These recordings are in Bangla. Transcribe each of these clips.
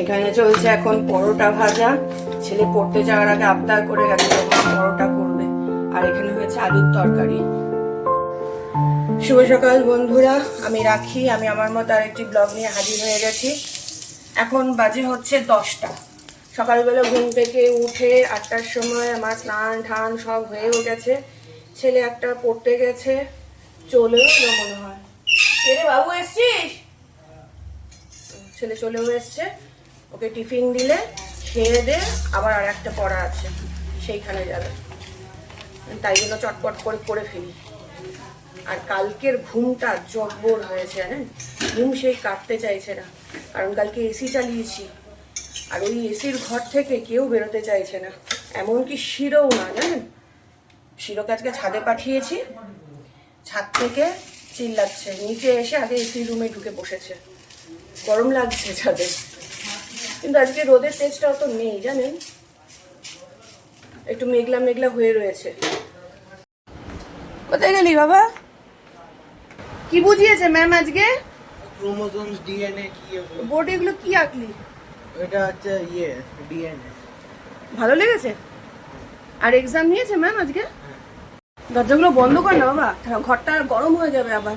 এখানে চলছে এখন পরোটা ভাজা। ছেলে পড়তে যাওয়ার আগে আবদার করে গেছে পরোটা করবে। আর এখানে হয়েছে আলুর তরকারি। শুভ সকাল বন্ধুরা, আমি রাখি, আমি আমার মতো আরেকটি ব্লগ নিয়ে হাজির হয়ে গেছি। এখন বাজে হচ্ছে দশটা। সকালবেলা ঘুম থেকে উঠে আটটার সময় আমার স্নান ঠান সব হয়ে গেছে ছেলে একটা পড়তে গেছে, চলেও এলো মনে হয়। রে বাবু এসছিস? ছেলে চলেও এসছে। ওকে টিফিন দিলে, খেয়ে দে, আবার আর একটা পড়া আছে, সেইখানে যাবে। তাই জন্য চটপট করে করে ফেলি। আর কালকের ঘুমটা জব্বর হয়েছে, জানেন? ঘুম সেই কাটতে চাইছে না। কারণ কালকে এসি চালিয়েছি, আর ওই এসির ঘর থেকে কেউ বেরোতে চাইছে না। এমনকি শিরও না, জানেন? শিরোকে আজকে ছাদে পাঠিয়েছি, ছাদ থেকে চিল্লাচ্ছে, নিচে এসে আগে এসি রুমে ঢুকে বসেছে। গরম লাগছে ছাদে। কিন্তু আজকে রোদের তেজটা অত নেই জানেন? একটু মেঘলা মেঘলা হয়ে রয়েছে। কোথায় গেলি বাবা? কি বুঝিয়েছে ম্যাম আজকে? ক্রোমোজোমস ডিএনএ কি? বোর্ডে এগুলো কি আঁকলি? এটা হচ্ছে ইয়ে ডিএনএ। ভালো লেগেছে? আর এক্সাম নিয়েছে ম্যাম আজকে? দরজাগুলো বন্ধ কর না বাবা। ঘরটা গরম হয়ে যাবে আবার।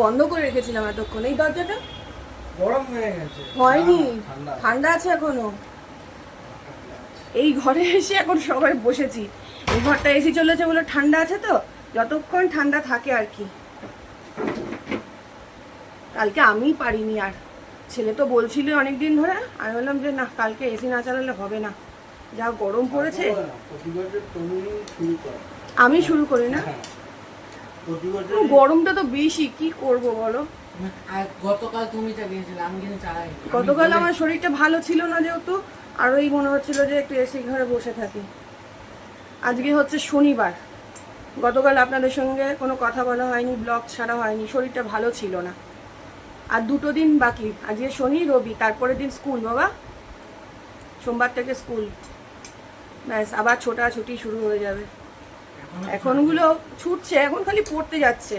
বন্ধ করে রেখেছিলাম এতক্ষণ। এই দরজাটা? গরম হয়ে গেছে। হয়নি। ঠান্ডা আছে এখনও। এই ঘরে এসে এখন সবাই বসেছি। এই ঘরটা এসি চলেছে বলে ঠান্ডা আছে তো যতক্ষণ ঠান্ডা থাকে আর কি। কালকে আমি পারিনি আর। ছেলে তো বলছিল অনেকদিন ধরে আমি বললাম যে না কালকে এসি না চালালে হবে না। যা গরম পড়েছে। আমি শুরু করি না? হ্যাঁ। গরমটা তো বেশি কি করব বলো? গতকাল তুমি চালিয়েছিলে আমি কিন্তু চালাই গতকাল আমার শরীরটা ভালো ছিল না যেহেতু আরোই মনে হচ্ছিল যে একটু এসি ঘরে বসে থাকি। আজকে হচ্ছে শনিবার। গতকাল আপনাদের সঙ্গে কোনো কথা বলা হয়নি ব্লগ ছাড়া হয়নি শরীরটা ভালো ছিল না। আর দুটো দিন বাকি আজকে শনি রবি তারপরের দিন স্কুল বাবা। সোমবার থেকে স্কুল। ব্যাস আবার ছোটাছুটি শুরু হয়ে যাবে। এখনগুলো ছুটছে এখন খালি পড়তে যাচ্ছে।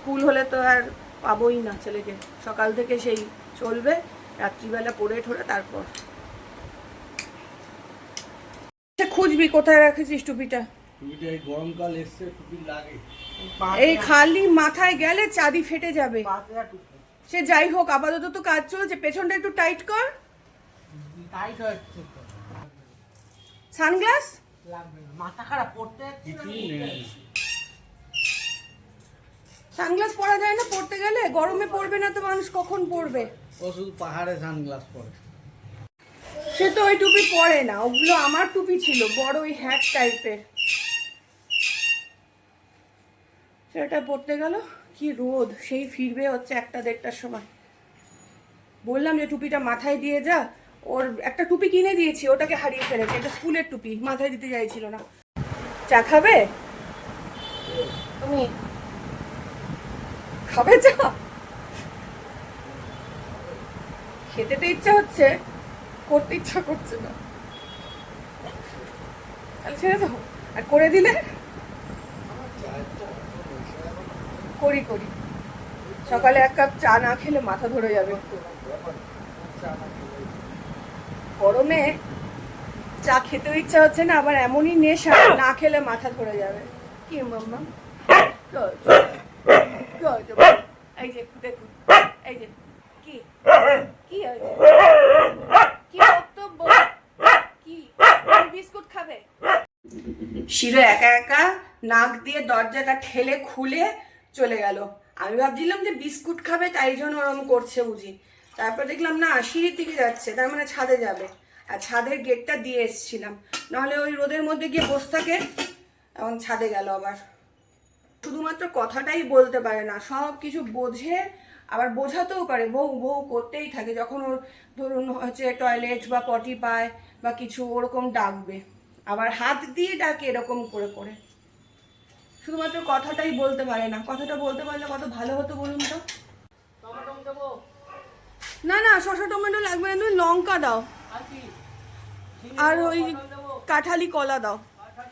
স্কুল হলে তো আর পাবোই না ছেলেকে। সকাল থেকে সেই চলবে রাত্রিবেলা পড়ে ঠোরে তারপর। আচ্ছা, খুঁজবি কোথায় রাখেছিস টুপিটা? এই গরমকাল এসছে টুপি লাগে। এই খালি মাথায় গেলে চাঁদি ফেটে যাবে। সে যাই হোক আপাতত তো কাজ চলছে পেছনটা একটু টাইট কর। সানগ্লাস? মাথা খারাপ পড়তে সানগ্লাস পরা যায় না পড়তে গেলে? গরমে পড়বে না তো মানুষ কখন পড়বে ও শুধু পাহাড়ে সানগ্লাস পরে। সে তো ওই টুপি পরে না ওগুলো আমার টুপি ছিল বড় ওই হ্যাট টাইপের সেটা পড়তে গেল কি রোদ সেই ফিরবে হচ্ছে একটা দেড়টার সময়। বললাম যে টুপিটা মাথায় দিয়ে যা ওর একটা টুপি কিনে দিয়েছি ওটাকে হারিয়ে ফেলেছে এটা স্কুলের টুপি মাথায় দিতে চাইছিল না। চা খাবে? তুমি খাবে চা খেতে তো ইচ্ছা হচ্ছে, করতে ইচ্ছা করছে না। তাহলে ছেড়ে দাও। আর করে দিলে? করি করি। সকালে এক কাপ চা না খেলে মাথা ধরে যাবে। গরমে চা খেতেও ইচ্ছা হচ্ছে না, আবার এমনই নেশা, না খেলে মাথা ধরে যাবে। কি মাম্মা? কি হয়েছে? কি হয়েছে বল? এই যে দেখুন এই যে কি কি হয়েছে কি বক্তব্য। কি বিস্কুট খাবে। শিরো একা একা নাক দিয়ে দরজাটা ঠেলে খুলে চলে গেল। আমি ভাবছিলাম যে বিস্কুট খাবে তাই জন্য ওরম করছে বুঝি। তারপর দেখলাম না সিঁড়ির দিকে যাচ্ছে তার মানে ছাদে যাবে। আর ছাদের গেটটা দিয়ে এসছিলাম। নাহলে ওই রোদের মধ্যে গিয়ে বসে থাকে এখন ছাদে গেল আবার। শুধুমাত্র কথাটাই বলতে পারে না, সব কিছু বোঝে, আবার বোঝাতেও পারে, বউ বউ করতেই থাকে, যখন ওর ধরুন হচ্ছে টয়লেট বা পটি পায় বা কিছু, ওরকম ডাকবে, আবার হাত দিয়ে ডাকে এরকম করে করে। শুধুমাত্র কথাটাই বলতে পারে না, কথাটা বলতে পারলে কত ভালো হতো বলুন তো? না না, শসা টমেটো লাগবে না লঙ্কা দাও। আর আর ওই কাঁঠালি কলা দাও লঙ্কা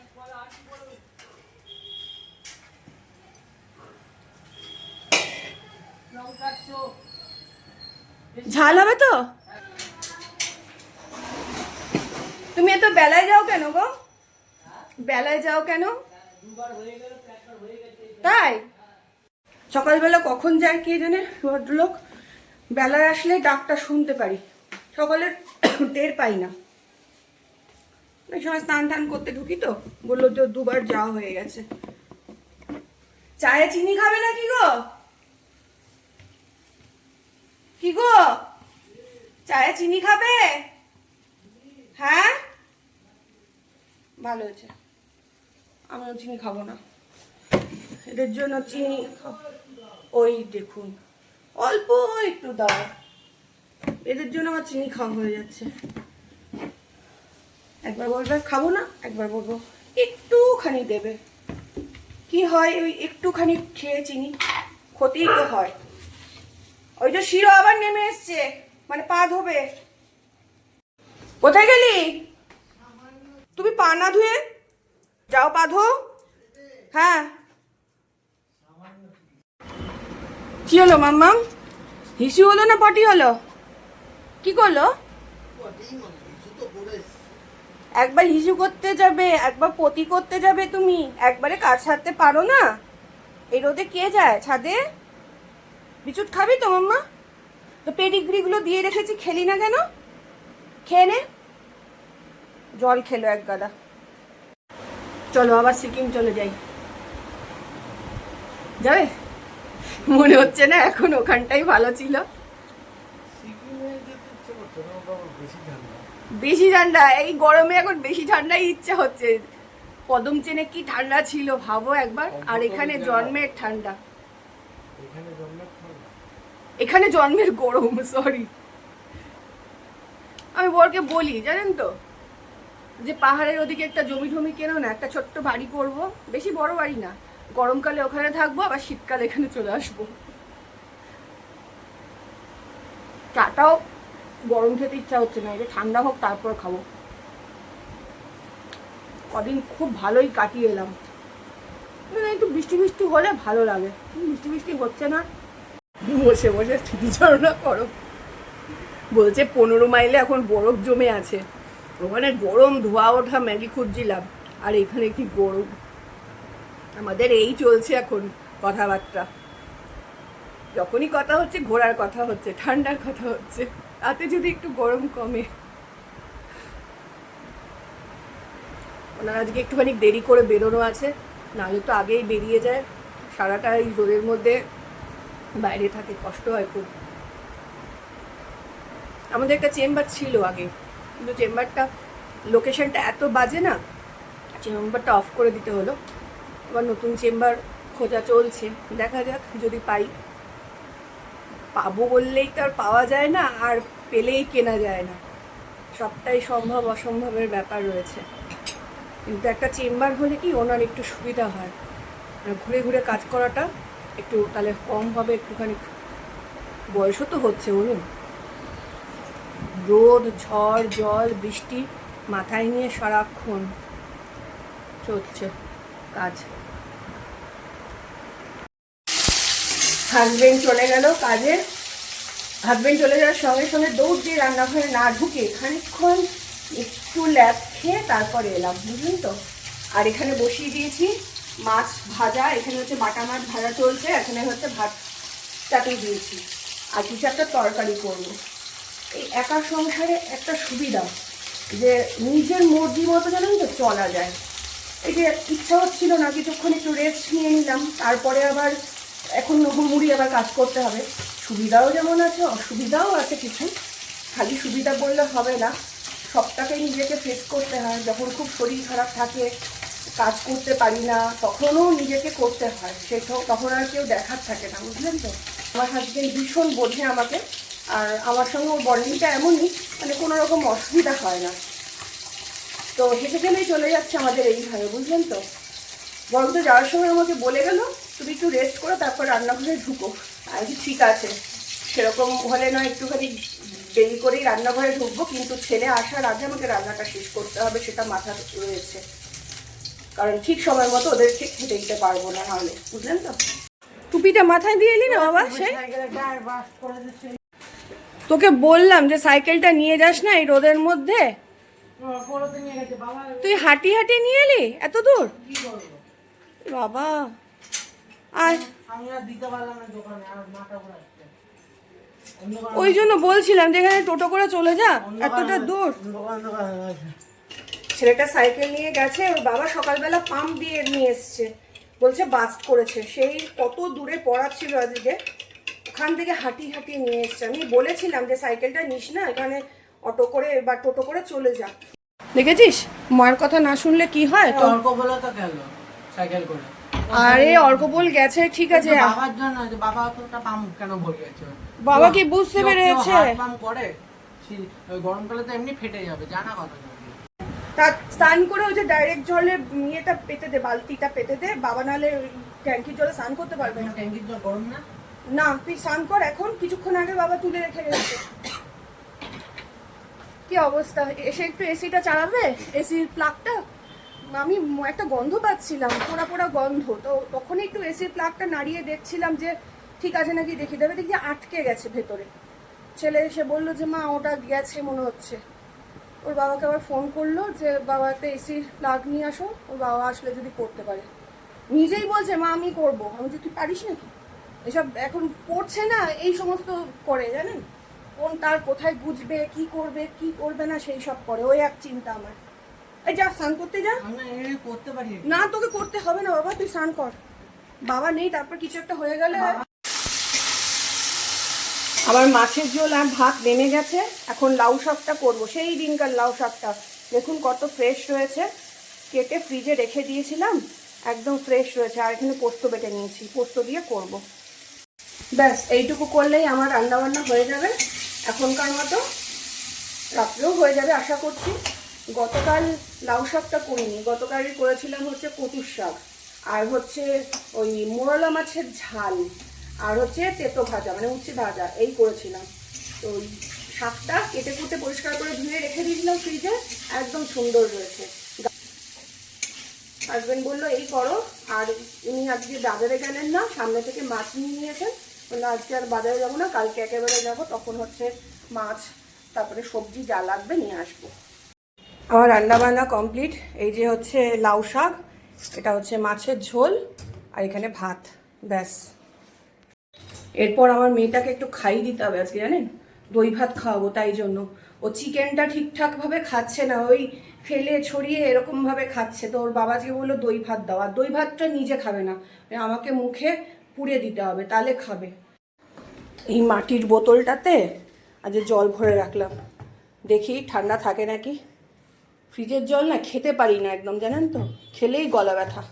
চোখ ঝাল হবে তো? তুমি এত বেলায় যাও কেন গো? বেলায় যাও কেন? তাই? সকালবেলা কখন যায় কে জানে ভদ্রলোক? বেলায় আসলে ডাকটা শুনতে পারি। সকালের টের পাই না। অনেক সময় স্নান টান করতে ঢুকি তো। বলল তো দুবার যাওয়া হয়ে গেছে। চায়ে চিনি খাবে না কি গো? কি গো? চায়ে চিনি খাবে? হ্যাঁ? ভালো হয়েছে। আমিও চিনি খাব না। এদের জন্য চিনি ওই দেখুন, অল্প একটু দাও। এদের জন্য আমার চিনি খাওয়া হয়ে যাচ্ছে। একবার বলবে, খাব না? একবার বলব, একটুখানি দেবে। কি হয় ওই একটুখানি খেয়ে চিনি? ক্ষতিই তো হয়। ওই যে শিরো আবার নেমে এসছে। মানে পা ধোবে। কোথায় গেলি? তুমি পা না ধুয়ে যাও পা ধো। হ্যাঁ। কি হলো, মাম্মাম? হিসু হলো না পটি হলো? কি করল? একবার হিসু করতে যাবে, একবার পতি করতে যাবে তুমি। একবারে কাজ সারতে পারো না। এই রোদে কে যায়? ছাদে? বিচুট খাবি তো মাম্মা? তো পেডিগ্রিগুলো দিয়ে রেখেছি খেলি না কেন? খেয়ে নে। জল খেলো এক গাদা। চলো আবার সিকিম চলে যাই। যাবে? মনে হচ্ছে না এখন ওখানটাই ভালো ছিল। বেশি ঠান্ডা। এই গরমে এখন বেশি ঠান্ডাই ইচ্ছা হচ্ছে। কদম চেনে কি ঠান্ডা ছিল ভাবো একবার। আর এখানে জন্মের ঠান্ডা। এখানে জন্মের গরম সরি আমি বরকে বলি, জানেন তো? যে পাহাড়ের ওদিকে একটা জমি টমি কেন না, একটা ছোট্ট বাড়ি করব। বেশি বড় বাড়ি না। গরমকালে ওখানে থাকব, আবার শীতকালে এখানে চলে আসব। চাটাও গরম খেতে ইচ্ছা হচ্ছে না এটা ঠান্ডা হোক তারপর খাব। কদিন খুব ভালোই কাটিয়ে এলাম। একটু বৃষ্টি বৃষ্টি হলে ভালো লাগে। বৃষ্টি বৃষ্টি হচ্ছে না। বসে বসে স্মৃতিচারণা করো। বলছে, পনেরো মাইলে এখন বরফ জমে আছে। ওখানে গরম ধোয়া ওঠা ম্যাগি খুঁজছিলাম। আর এখানে কি গরম? আমাদের এই চলছে এখন কথাবার্তা। যখনই কথা হচ্ছে ঘোরার কথা হচ্ছে, ঠান্ডার কথা হচ্ছে। তাতে যদি একটু গরম কমে। ওনারা আজকে একটুখানি দেরি করে বেরোনো আছে। নাহলে তো আগেই বেরিয়ে যায়। সারাটা এই রোদের মধ্যে বাইরে থাকে কষ্ট হয় খুব। আমাদের একটা চেম্বার ছিল আগে। কিন্তু চেম্বারটা, লোকেশনটা এত বাজে না, চেম্বারটা অফ করে দিতে হলো। আবার নতুন চেম্বার খোঁজা চলছে। দেখা যাক যদি পাই। পাবো বললেই তো আর পাওয়া যায় না, আর পেলেই কেনা যায় না। সবটাই সম্ভব অসম্ভবের ব্যাপার রয়েছে। কিন্তু একটা চেম্বার হলে কি ওনার একটু সুবিধা হয়। ঘুরে ঘুরে কাজ করাটা একটু তাহলে কম হবে একটুখানি। বয়সও তো হচ্ছে বলুন রোদ, ঝড়, জল, বৃষ্টি মাথায় নিয়ে সারাক্ষণ চলছে কাজ। হাজবেন্ড চলে গেল কাজে। হাজবেন্ড চলে যাওয়ার সঙ্গে সঙ্গে দৌড় দিয়ে রান্নাঘরে না ঢুকে খানিকক্ষণ একটু ল্যাপ খেয়ে তারপরে এলাম, বুঝলেন তো? আর এখানে বসিয়ে দিয়েছি মাছ ভাজা, এখানে হচ্ছে বাটা মাছ ভাজা চলছে, এখানে হচ্ছে ভাত চাটু দিয়েছি। আর কিছু একটা তরকারি করব। এই একা সংসারে একটা সুবিধা, যে নিজের মর্জি মতো জানেন তো চলা যায়। এই যে ইচ্ছা হচ্ছিল না, কিছুক্ষণ একটু রেস্ট নিয়ে নিলাম, তারপরে আবার এখন হুড়মুড়ি আবার কাজ করতে হবে। সুবিধাও যেমন আছে, অসুবিধাও আছে কিছু। খালি সুবিধা বললে হবে না। সবটাকেই নিজেকে ফেস করতে হয়। যখন খুব শরীর খারাপ থাকে কাজ করতে পারি না, তখনও নিজেকে করতে হয়। সেটাও তখন আর কেউ দেখার থাকে না, বুঝলেন তো? আমার হাজব্যান্ড ভীষণ বোঝে আমাকে, আর আমার সঙ্গে ওর বন্ডিংটা এমনই মানে কোনো রকম অসুবিধা হয় না। তো হেঁটে গেলেই চলে যাচ্ছে আমাদের এইভাবে বুঝলেন তো? বরং তো যাওয়ার সময় আমাকে বলে গেল, তুমি একটু রেস্ট করো, তারপর রান্নাঘরে ঢুকো। আর কি ঠিক আছে। সেরকম হলে নয়, একটুখানি দেরি করেই রান্নাঘরে ঢুকবো, কিন্তু ছেলে আসার আগে আমাকে রান্নাটা শেষ করতে হবে, সেটা মাথা রয়েছে। কারণ ঠিক সময় মতো ওদেরকে খেতে দিতে পারব না নাহলে। বুঝলেন তো? টুপিটা মাথায় দিয়ে এলি না বাবা? সে তোকে বললাম যে সাইকেলটা নিয়ে যাস না এই রোদের মধ্যে। তুই হাঁটি হাঁটি নিয়ে এলি এত দূর? বাবা। আর ওই জন্য বলছিলাম যে এখানে টোটো করে চলে যা এতটা দূর। ছেলেটা সাইকেল নিয়ে গেছে ওর বাবা সকালবেলা পাম্প দিয়ে নিয়ে এসছে। বলছে বাস্ট করেছে। সেই কত দূরে পড়া ছিল আজকে। ওখান থেকে হাঁটি হাঁটি নিয়ে এসছে। আমি বলেছিলাম যে সাইকেলটা নিস না এখানে অটো করে বা টোটো করে চলে যা। দেখেছিস? মার কথা না শুনলে কি হয়? তো অর্ক বলে তো গেল সাইকেল করে। আরে অর্কপোল গেছে ঠিক আছে। বাবার জন্য যে বাবা একটা পাম্প কেন ভরিয়েছে? বাবা কি বুঝতে পেরেছে? পাম্প করে ওই গরমকালে তো এমনি ফেটে যাবে জানা কথা। তা স্নান করে ওই যে ডাইরেক্ট জলে ইয়েটা পেতে দে বালতিটা পেতে দে বাবা নাহলে ট্যাঙ্কির জলে স্নান করতে পারবে না। ট্যাঙ্কির জল গরম না? না তুই স্নান কর এখন কিছুক্ষণ আগে বাবা তুলে রেখে গেছে। কি অবস্থা? এসে একটু এসিটা চালাবে? এসির প্লাগটা আমি একটা গন্ধ পাচ্ছিলাম পোড়া পোড়া গন্ধ। তো তখনই একটু এসির প্লাগটা নাড়িয়ে দেখছিলাম যে ঠিক আছে নাকি দেখি দেবে। দেখি আটকে গেছে ভেতরে। ছেলে এসে বলল যে মা ওটা গেছে মনে হচ্ছে। ওর বাবাকে আবার ফোন করল যে বাবা একটা এসির প্লাগ নিয়ে আসো। ওর বাবা আসলে যদি করতে পারে। নিজেই বলছে মা আমি করব। আমি যে তুই পারিস নাকি? এসব এখন পড়ছে না এই সমস্ত করে জানেন? কোন তার কোথায় বুঝবে কি করবে কি করবে না সেই সব করে। ওই এক চিন্তা আমার। এই যা স্নান করতে যা। করতে পারি না তোকে করতে হবে না বাবা তুই স্নান কর। বাবা নেই তারপর কিছু একটা হয়ে গেলে আবার মাছের ঝোল আর ভাত নেমে গেছে। এখন লাউ শাকটা করব। সেই দিনকার লাউ শাকটা। দেখুন কত ফ্রেশ রয়েছে। কেটে ফ্রিজে রেখে দিয়েছিলাম। একদম ফ্রেশ রয়েছে। আর এখানে পোস্ত বেটে নিয়েছি। পোস্ত দিয়ে করব। ব্যাস, এইটুকু করলেই আমার রান্না বান্না হয়ে যাবে। এখনকার মতো রাত্রেও হয়ে যাবে আশা করছি। গতকাল লাউ শাকটা করিনি। গতকাল করেছিলাম হচ্ছে কচুর শাক। আর হচ্ছে ওই মোরলা মাছের ঝাল। আর হচ্ছে তেতো ভাজা মানে উচ্ছে ভাজা, এই করেছিলাম। তো শাকটা কেটে কুটে পরিষ্কার করে ধুয়ে রেখে দিয়েছিলাম ফ্রিজে, একদম সুন্দর রয়েছে হাজবেন্ড বলল, এই করো। আর উনি আজকে বাজারে গেলেন না, সামনে থেকে মাছ নিয়ে নিয়েছেন। বলল, আজকে আর বাজারে যাব না, কালকে একেবারে যাব, তখন হচ্ছে মাছ, তারপরে সবজি যা লাগবে নিয়ে আসব। আমার রান্না বান্না কমপ্লিট। এই যে হচ্ছে লাউ শাক, এটা হচ্ছে মাছের ঝোল, আর এখানে ভাত, ব্যাস। এরপর আমার মেয়েটাকে একটু খাইয়ে দিতে হবে আজকে জানেন? দই ভাত খাওয়াবো তাই জন্য। ও চিকেনটা ঠিকঠাকভাবে খাচ্ছে না, ওই ফেলে ছড়িয়ে এরকমভাবে খাচ্ছে। তো ওর বাবা আজকে বলল, দই ভাত দাও। আর দই ভাতটা নিজে খাবে না। আমাকে মুখে পুড়ে দিতে হবে, তাহলে খাবে। এই মাটির বোতলটাতে আজ জল ভরে রাখলাম। দেখি ঠান্ডা থাকে নাকি? ফ্রিজের জল না খেতে পারি না একদম, জানেন তো? খেলেই গলা ব্যথা।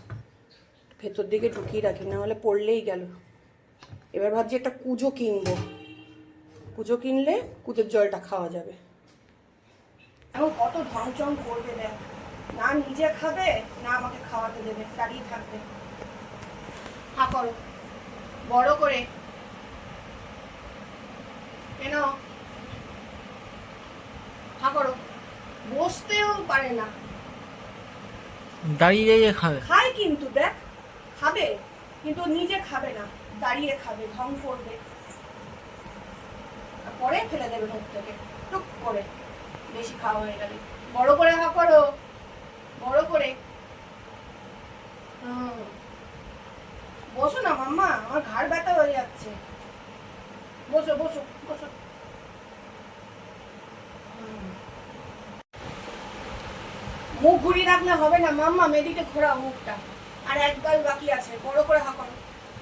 ভেতর দিকে ঢুকিয়ে রাখি, না হলে পড়লেই গেল। এবার ভাবছি একটা কুজো কিনবো। কুজো কিনলে কুজোর জলটা খাওয়া যাবে। এখন কত ঢংচং করবে দেখ। না নিজে খাবে না আমাকে খাওয়াতে দেবে দাঁড়িয়ে থাকবে। হা করো বড় করে। কেন? হা করো। বসতেও পারে না। দাঁড়িয়ে দাঁড়িয়ে খাবে। খায় কিন্তু দেখ। খাবে কিন্তু নিজে খাবে না। দাঁড়িয়ে খাবে ঢং করবে পরে ফেলে দেবে মুখ থেকে টুক করে। বেশি খাওয়া হয়ে গেলে। বড় করে হা করো, বড় করে। বসো না মাম্মা, আমার ঘাড় ব্যথা হয়ে যাচ্ছে। বসো বসো বসো। মুখ ঘুরিয়ে রাখলে হবে না মাম্মা মেদিকে ঘোরা মুখটা। আর এক গাল বাকি আছে, বড় করে হা করো।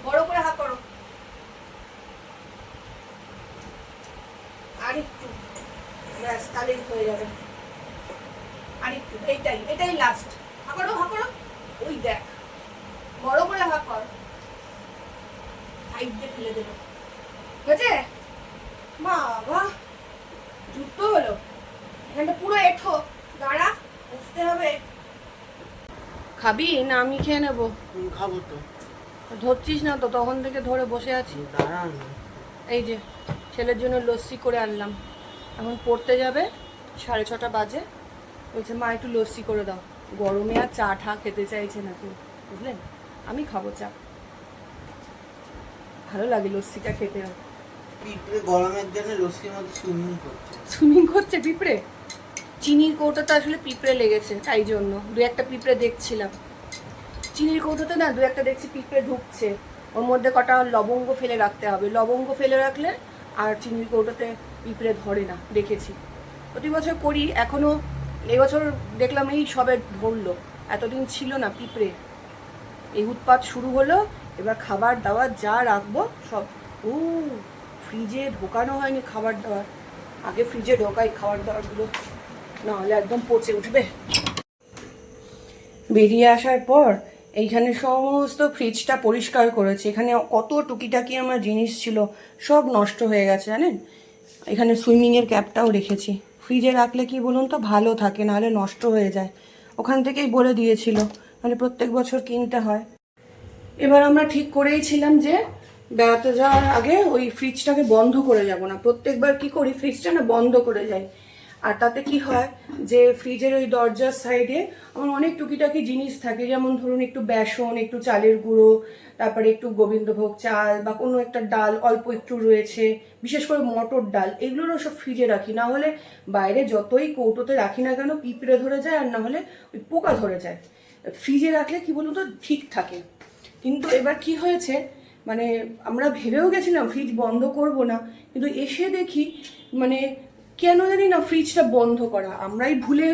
বড় করে হা করো। আর একটু ব্যাস তাহলেই হয়ে যাবে। আর একটু এইটাই, এটাই লাস্ট হা করো হা করো। ওই দেখ, বড় করে হা কর। সাইড দিয়ে ফেলে দেবে। হয়েছে? মা বাহ যুক্ত হলো। এখানটা পুরো এঠো। দাঁড়া, বসতে হবে। খাবি না আমি খেয়ে নেব? খাব তো। ধরছিস না তো তখন থেকে ধরে বসে আছি। দাঁড়ান। এই যে ছেলের জন্য লস্যি করে আনলাম। এখন পড়তে যাবে সাড়ে ছটা বাজে। বলছে মা একটু লস্যি করে দাও। গরমে আর চা ঠা খেতে চাইছে না কেউ। বুঝলেন? আমি খাব চা। ভালো লাগে লস্যিটা খেতে পিঁপড়ে গরমের জন্য লস্যির মধ্যে সুইমিং করছে। সুইমিং করছে পিঁপড়ে? চিনির কৌটোতে আসলে পিঁপড়ে লেগেছে তাই জন্য। দু একটা পিঁপড়ে দেখছিলাম। চিনির কৌটোতে না দু একটা দেখছি পিঁপড়ে ঢুকছে। ওর মধ্যে কটা লবঙ্গ ফেলে রাখতে হবে। লবঙ্গ ফেলে রাখলে আর চিনির কৌটোতে পিঁপড়ে ধরে না, দেখেছি। প্রতি বছর করি, এখনও এবছর দেখলাম এই সবে ধরলো। এতদিন ছিল না পিঁপড়ে। এই উৎপাত শুরু হলো, এবার খাবার দাবার যা রাখব সব ও ফ্রিজে ঢোকানো হয়নি খাবার দাবার। আগে ফ্রিজে ঢোকাই খাবার দাবারগুলো, নাহলে একদম পচে উঠবে। বেরিয়ে আসার পর এইখানে সমস্ত ফ্রিজটা পরিষ্কার করেছে। এখানে কত টুকিটাকি আমার জিনিস ছিল, সব নষ্ট হয়ে গেছে, জানেন? এখানে সুইমিংয়ের ক্যাপটাও রেখেছি। ফ্রিজে রাখলে কি বলুন তো, ভালো থাকে, নাহলে নষ্ট হয়ে যায়। ওখান থেকেই বলে দিয়েছিল মানে প্রত্যেক বছর কিনতে হয়। এবার আমরা ঠিক করেইছিলাম যে বেড়াতে যাওয়ার আগে ওই ফ্রিজটাকে বন্ধ করে যাব না। প্রত্যেকবার কি করি ফ্রিজটা না বন্ধ করে যাই। আর তাতে কি হয় যে ফ্রিজের ওই দরজার সাইডে আমার অনেক টুকিটাকি জিনিস থাকে, যেমন ধরুন একটু বেসন, একটু চালের গুঁড়ো, তারপরে একটু গোবিন্দভোগ চাল বা কোনো একটা ডাল অল্প একটু রয়েছে, বিশেষ করে মটর ডাল, এগুলোরও সব ফ্রিজে রাখি। না হলে বাইরে যতই কৌটোতে রাখি না কেন পিঁপড়ে ধরে যায়, আর না হলে ওই পোকা ধরে যায়। ফ্রিজে রাখলে কি বলুন তো, ঠিক থাকে। কিন্তু এবার কি হয়েছে মানে আমরা ভেবেও গেছিলাম ফ্রিজ বন্ধ করব না, কিন্তু এসে দেখি মানে কেন জানি না ফ্রিজটা বন্ধ করা। আমরাই ভুলে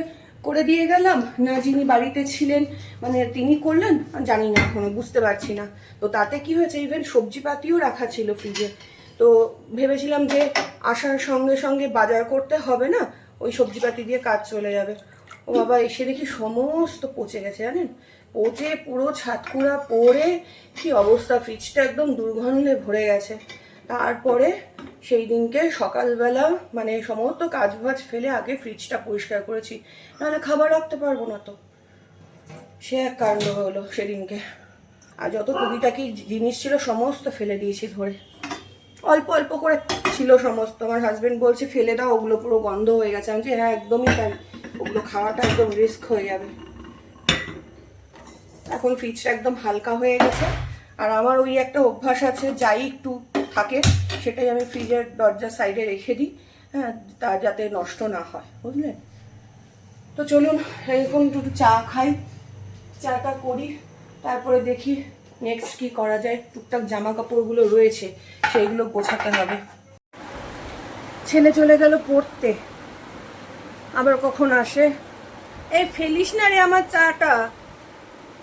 করে দিয়ে গেলাম, না যিনি বাড়িতে ছিলেন মানে তিনি করলেন, জানি না এখনও, বুঝতে পারছি না। তো তাতে কি হয়েছে ইভেন সবজিপাতিও রাখা ছিল ফ্রিজে তো ভেবেছিলাম যে আসার সঙ্গে সঙ্গে বাজার করতে হবে না, ওই সবজিপাতি দিয়ে কাজ চলে যাবে। ও বাবা, এসে দেখি সমস্ত পচে গেছে, জানেন? পচে পুরো ছাতকুড়া পরে কি অবস্থা ফ্রিজটা একদম দুর্গন্ধে ভরে গেছে। তারপরে সেই দিনকে সকালবেলা মানে সমস্ত কাজ বাজ ফেলে আগে ফ্রিজটা পরিষ্কার করেছি। নাহলে খাবার রাখতে পারব না তো। সে এক কাণ্ড হলো সেদিনকে। আর যত টুকিটাকি জিনিস ছিল সমস্ত ফেলে দিয়েছি ধরে। অল্প অল্প করে ছিল সমস্ত। আমার হাজব্যান্ড বলছে, ফেলে দাও, ওগুলো পুরো গন্ধ হয়ে গেছে। আমি হ্যাঁ একদমই তাই। ওগুলো খাওয়াটা একদম রিস্ক হয়ে যাবে। এখন ফ্রিজটা একদম হালকা হয়ে গেছে। আর আমার ওই একটা অভ্যাস আছে, যাই একটু থাকে, সেটাই আমি ফ্রিজের দরজার সাইডে রেখে দিই হ্যাঁ তা যাতে নষ্ট না হয় বুঝলেন তো চলুন, এখন একটু চা খাই, চাটা করি, তারপরে দেখি নেক্সট কি করা যায়। টুকটাক জামা কাপড়গুলো রয়েছে, সেইগুলো গোছাতে হবে। ছেলে চলে গেল পড়তে, আবার কখন আসে? এই ফেলিস না রে আমার চাটা।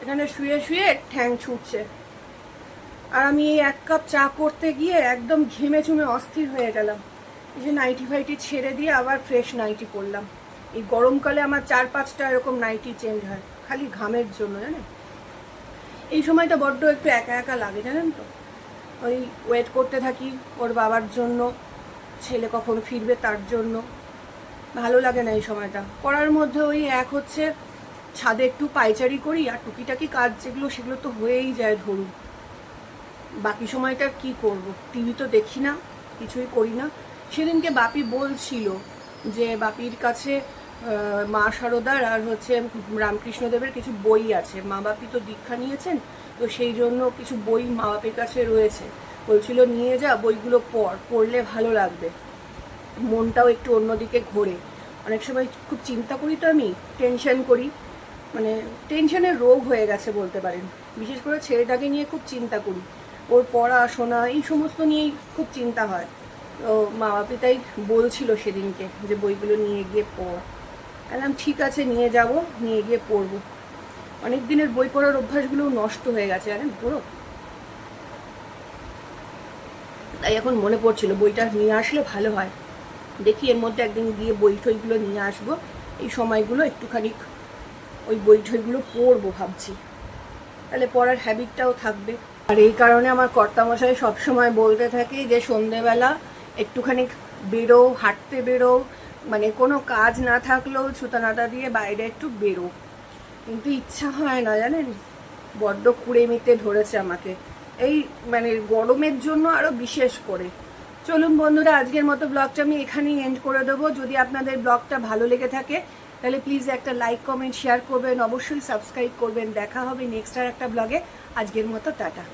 এখানে শুয়ে শুয়ে ঠ্যাং ছুটছে। আর আমি এই এক কাপ চা করতে গিয়ে একদম ঘেমে চুমে অস্থির হয়ে গেলাম। এই যে নাইটি ফাইটি ছেড়ে দিয়ে আবার ফ্রেশ নাইটি পরলাম। এই গরমকালে আমার চার পাঁচটা এরকম নাইটি চেঞ্জ হয়, খালি ঘামের জন্য, জানেন? এই সময়টা বড্ড একটু একা একা লাগে, জানেন তো? ওই ওয়েট করতে থাকি ওর বাবার জন্য, ছেলে কখন ফিরবে তার জন্য। ভালো লাগে না এই সময়টা। করার মধ্যে ওই এক হচ্ছে ছাদে একটু পাইচারি করি আর টুকিটাকি কাজ যেগুলো সেগুলো তো হয়েই যায় ধরুন। বাকি সময়টা কি করব? টিভি তো দেখি না, কিছুই করি না। সেদিনকে বাপি বলছিল যে বাপির কাছে মা শারদার আর হচ্ছে রামকৃষ্ণদেবের কিছু বই আছে। মা বাপি তো দীক্ষা নিয়েছেন, তো সেই জন্য কিছু বই মা বাপির কাছে রয়েছে। বলছিল, নিয়ে যা বইগুলো পড়, পড়লে ভালো লাগবে। মনটাও একটু অন্যদিকে ঘোরে। অনেক সময় খুব চিন্তা করি তো আমি, টেনশন করি। মানে টেনশনের রোগ হয়ে গেছে বলতে পারেন। বিশেষ করে ছেলেটাকে নিয়ে খুব চিন্তা করি। ওর পড়াশোনা এই সমস্ত নিয়েই খুব চিন্তা হয়। তো মা বাপি তাই বলছিল সেদিনকে যে বইগুলো নিয়ে গিয়ে পড়। বললাম, ঠিক আছে, নিয়ে যাব, নিয়ে গিয়ে পড়ব। অনেক দিনের বই পড়ার অভ্যাসগুলো নষ্ট হয়ে গেছে, জানেন পুরো। তাই এখন মনে পড়ছিল, বইটা নিয়ে আসলে ভালো হয়। দেখি এর মধ্যে একদিন গিয়ে বই টইগুলো নিয়ে আসব। এই সময়গুলো একটুখানি ওই বই টইগুলো পড়ব ভাবছি। তাহলে পড়ার হ্যাবিটটাও থাকবে। আর এই কারণে আমার কর্তামশাই সবসময় বলতে থাকে যে সন্ধেবেলা একটুখানি বেরো, হাঁটতে বেরো মানে কোনো কাজ না থাকলেও ছুতানাটা দিয়ে বাইরে একটু বেরো। কিন্তু ইচ্ছা হয় না, জানেন? বড্ড কুড়ে মিতে ধরেছে আমাকে। এই মানে গরমের জন্য আরও বিশেষ করে। চলুন বন্ধুরা, আজকের মতো ব্লগটা আমি এখানেই এন্ড করে দেবো। যদি আপনাদের ব্লগটা ভালো লেগে থাকে, তাহলে প্লিজ একটা লাইক কমেন্ট শেয়ার করবেন। অবশ্যই সাবস্ক্রাইব করবেন। দেখা হবে নেক্সট আর একটা ব্লগে। আজকের মতো টাটা।